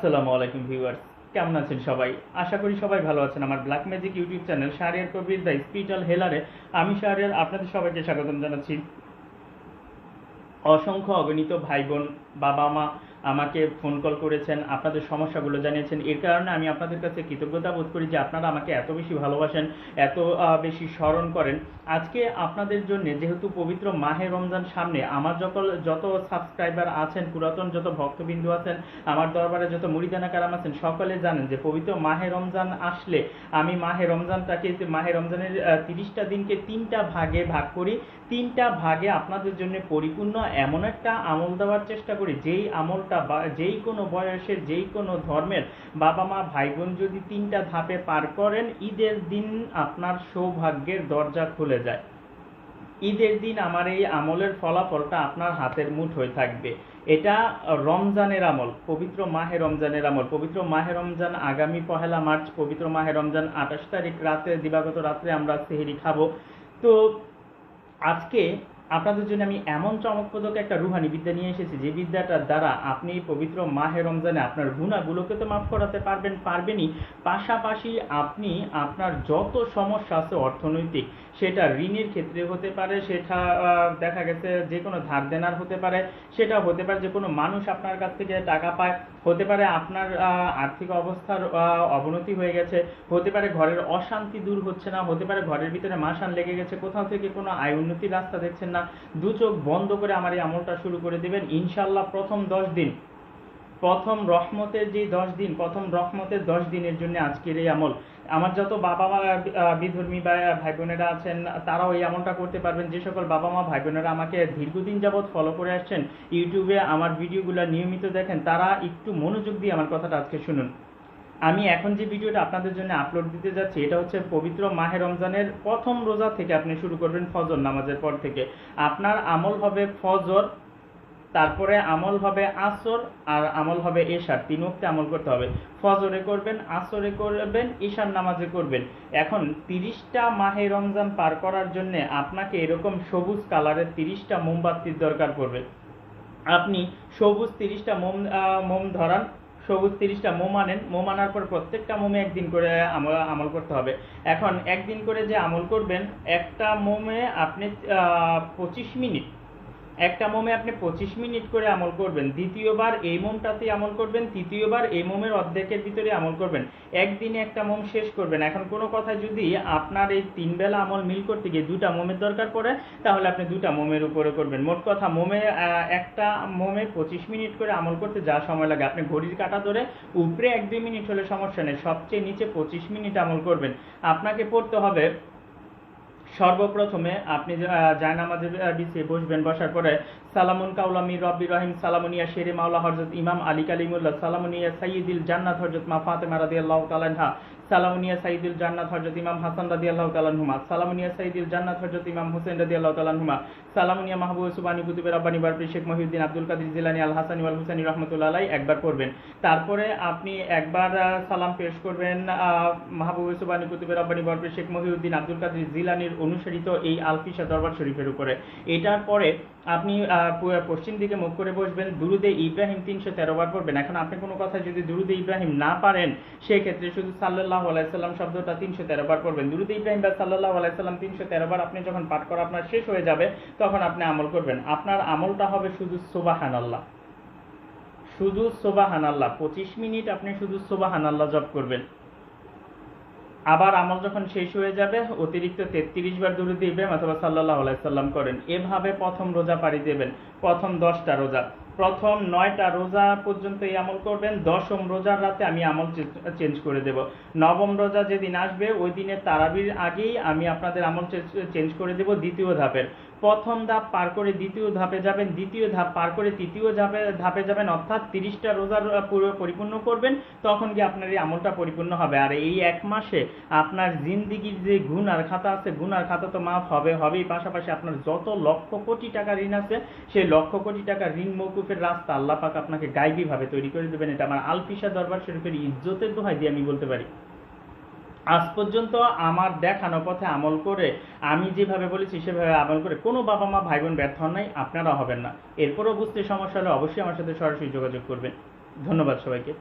আসসালামু আলাইকুম ভিউয়ার্স, কেমন আছেন সবাই? আশা করি সবাই ভালো আছেন। আমার black magic YouTube channel Shahriar Kabir the spiritual হেলারে। আমি শাহরিয়ার, আপনাদের সবাইকে স্বাগতম জানাচ্ছি। অসংখ্য অগণিত ভাই বোন বাবা মা আমাকে ফোন কল করেছেন, আপনাদের সমস্যাগুলো জানিয়েছেন। এর কারণে আমি আপনাদের কাছে কৃতজ্ঞতা বোধ করি যে আপনারা আমাকে এত বেশি ভালোবাসেন, এত বেশি স্মরণ করেন। আজকে আপনাদের জন্য যেহেতু পবিত্র মাহে রমজান সামনে, আমার যত যত সাবস্ক্রাইবার আছেন, পুরাতন যত ভক্তবিন্দু আছেন, আমার দরবারে যত মুড়িদানা কারাম আছেন, সকলে জানেন যে পবিত্র মাহে রমজান আসলে আমি মাহে রমজানটাকে, মাহে রমজানের তিরিশটা দিনকে তিনটা ভাগে ভাগ করি। তিনটা ভাগে আপনাদের জন্য পরিপূর্ণ এমন একটা আমল দেওয়ার চেষ্টা করি, যেই আমলটা বা, যেই কোনো বয়সের যেই কোনো ধর্মের বাবা মা ভাই বোন যদি তিনটা ধাপে পার করেন, ঈদের দিন আপনার সৌভাগ্যের দরজা খুলে যায়। ঈদের দিন আমার এই আমলের ফলাফলটা আপনার হাতের মুঠোয় থাকবে। এটা রমজানের আমল, পবিত্র মাহে রমজানের আমল। পবিত্র মাহে রমজান আগামী পহেলা মার্চ, পবিত্র মাহে রমজান আঠাশ তারিখ রাতে, দিবাগত রাত্রে আমরা সেহেরি খাব। তো আজকে আপনাদের জন্য আমি এমন চমকপ্রদক একটা রুহানি বিদ্যা নিয়ে এসেছি, যে বিদ্যাটার দ্বারা আপনি পবিত্র মাহে রমজানে আপনার গুণাগুলোকে তো মাফ করাতে পারবেন, পারবেনই। পাশাপাশি আপনি আপনার যত সমস্যা আছে অর্থনৈতিক, সেটা ঋণের ক্ষেত্রে হতে পারে, সেটা দেখা গেছে যে কোনো ধার দেনার হতে পারে সেটা হতে পারে, যে কোনো মানুষ আপনার কাছ থেকে টাকা পায় হতে পারে আপনার আর্থিক অবস্থার অবনতি হয়ে গেছে, হতে পারে ঘরের অশান্তি দূর হচ্ছে না, হতে পারে ঘরের ভিতরে মাসান লেগে গেছে, কোথাও থেকে কোনো আয় উন্নতির রাস্তা দেখছেন না, দু চোখ বন্ধ করে আমার এই আমলটা শুরু করে দেবেন ইনশাল্লাহ প্রথম দশ দিন। প্রথম রহমতের যে দশ দিন, প্রথম রহমতের দশ দিনের জন্য আজকের এই আমল। আমার যত বাবা মা বিধর্মী বা ভাই বোনেরা আছেন, তারাও এই আমলটা করতে পারবেন। যে সকল বাবা মা ভাই বোনেরা আমাকে দীর্ঘদিন যাবৎ ফলো করে আসছেন, ইউটিউবে আমার ভিডিওগুলো নিয়মিত দেখেন, তারা একটু মনোযোগ দিয়ে আমার কথাটা আজকে শুনুন। আমি এখন যে ভিডিওটা আপনাদের জন্য আপলোড দিতে যাচ্ছি, এটা হচ্ছে পবিত্র মাহে রমজানের প্রথম রোজা থেকে আপনি শুরু করবেন ফজর নামাজের পর থেকে। আপনার আমল হবে ফজর তারপরে আমল হবে আসর আর আমল হবে এশার। তিন ওয়াক্তে আমল করতে হবে। ফজরে করবেন, আসরে করবেন, ঈশার নামাজে করবেন। এখন তিরিশটা মাহে রমজান পার করার জন্য আপনাকে এরকম সবুজ কালারের তিরিশটা মোমবাতির দরকার পড়বে। আপনি সবুজ তিরিশটা মোম মোম ধরান, সবুজ তিরিশটা মোম আনেন, মোম আনার পর প্রত্যেকটা মোমে একদিন করে আমল আমল করতে হবে। এখন একদিন করে যে আমল করবেন, একটা মোমে আপনি পঁচিশ মিনিট একটা মোমে আপনি পঁচিশ মিনিট করে আমল করবেন, দ্বিতীয়বার এই মোমটাতে আমল করবেন, তৃতীয়বার এই মোমের অর্ধেকের ভিতরে আমল করবেন, একদিনে একটা মোম শেষ করবেন। এখন কোনো কথা যদি আপনার এই তিন বেলা আমল মিল করতে গিয়ে দুটা মোমের দরকার পড়ে, তাহলে আপনি দুটা মোমের উপরে করবেন। মোট কথা, মোমে একটা মোমে পঁচিশ মিনিট করে আমল করতে যা সময় লাগে। আপনি ঘড়ির কাটা ধরে উপরে এক দুই মিনিট হলে সমস্যা নেই, সবচেয়ে নিচে পঁচিশ মিনিট আমল করবেন। আপনাকে পড়তে হবে সর্বপ্রথমে আপনি জায়নামাজে বিছিয়ে বসবেন, বসার পরে সালামুন কাউলামি রব্বি রহিম সালামুনিয়া শেরে মাওলা হরজত ইমাম আলী কালিমুল্লাহ সালামুনিয়া সাইয়িদুল জান্নাত হরজত মা ফাতেমা রাদিয়াল্লাহু তাআলা আনহা সালামুনিয়া সাইয়িদুল জান্নাত হরজত ইমাম হাসান রাদিয়াল্লাহু তাআলা আনহুমা, সালামুনিয়া সাইয়িদুল জান্নাত হরজত ইমাম হোসেন রাদিয়াল্লাহু তাআলা আনহুমা, সালামুনিয়া মাহবুব সুবানি কুতুবে রব্বানি বারপি শেখ মহিউদ্দিন আব্দুল কাদের জিলানী আল হাসানি ওয়াল হুসাইনি রহমতুল্লাহ একবার পড়বেন। তারপরে আপনি একবার সালাম পেশ করবেন মাহবুব সুবানি কুতুবে রব্বানি বারপি শেখ মহিউদ্দিন আব্দুল কাদের জিলানির অনুসারিত এই আলফিসা দরবার শরীফের উপরে। এটার পরে আপনি পশ্চিম দিকে মুখ করে বসবেন, দুরুদে ইব্রাহিম তিনশো তেরো বার পড়বেন। এখন আপনি কোনো কথা যদি দুরুদে ইব্রাহিম না পারেন, সেক্ষেত্রে শুধু সাল্লাহ আলাইসাল্লাম শব্দটা তিনশো তেরো বার পড়বেন। দুরুদে ইব্রাহিম বা সাল্লাহ আলাইসাল্লাম তিনশো তেরো বার আপনি যখন পাঠ করা আপনার শেষ হয়ে যাবে, তখন আপনি আমল করবেন। আপনার আমলটা হবে শুধু সোবাহান আল্লাহ শুধু সোবাহান আল্লাহ পঁচিশ মিনিট আপনি শুধু সোবাহান আল্লাহ জপ করবেন। আবার আমল যখন শেষ হয়ে যাবে, অতিরিক্ত তেত্রিশ বার দূরে দিবেন অথবা সাল্লাহ আলাইসাল্লাম করেন। এভাবে প্রথম রোজা পাড়ি দেবেন, প্রথম দশটা রোজা। প্রথম নয়টা রোজা পর্যন্ত এই আমল করবেন, দশম রোজার রাতে আমি আমল চেঞ্জ করে দেব। নবম রোজা যেদিন আসবে, ওই দিনের তারাবির আগেই আমি আপনাদের আমল চেঞ্জ করে দেব দ্বিতীয় ধাপের। প্রথম ধাপ পার করে দ্বিতীয় ধাপে যাবেন, দ্বিতীয় ধাপ পার করে তৃতীয় ধাপে ধাপে যাবেন, অর্থাৎ তিরিশটা রোজার পুরো পরিপূর্ণ করবেন, তখন গিয়ে আপনার এই আমলটা পরিপূর্ণ হবে। আর এই এক মাসে আপনার জিন্দিগির যে গুণ আর খাতা আছে, গুণ আর খাতা তো মাফ হবে, হবেই। পাশাপাশি আপনার যত লক্ষ কোটি টাকা ঋণ আছে, সেই লক্ষ কোটি টাকা ঋণ মৌকুফের রাস্তা আল্লাহ পাক আপনাকে গাইবীভাবে তৈরি করে দেবেন। এটা আমার আলফিসা দরবার শরীফের ইজ্জতের দোহাই দিয়ে আমি বলতে পারি। আজ পর্যন্ত আমার দেখানো পথে আমল করে, আমি যেভাবে বলেছি সেভাবে আমল করে কোনো বাবা মা ভাই বোন ব্যর্থ নাই আপনারা হবেন না। এরপরও বুঝতে সমস্যা হলে অবশ্যই আমার সাথে সরাসরি যোগাযোগ করবেন। ধন্যবাদ সবাইকে।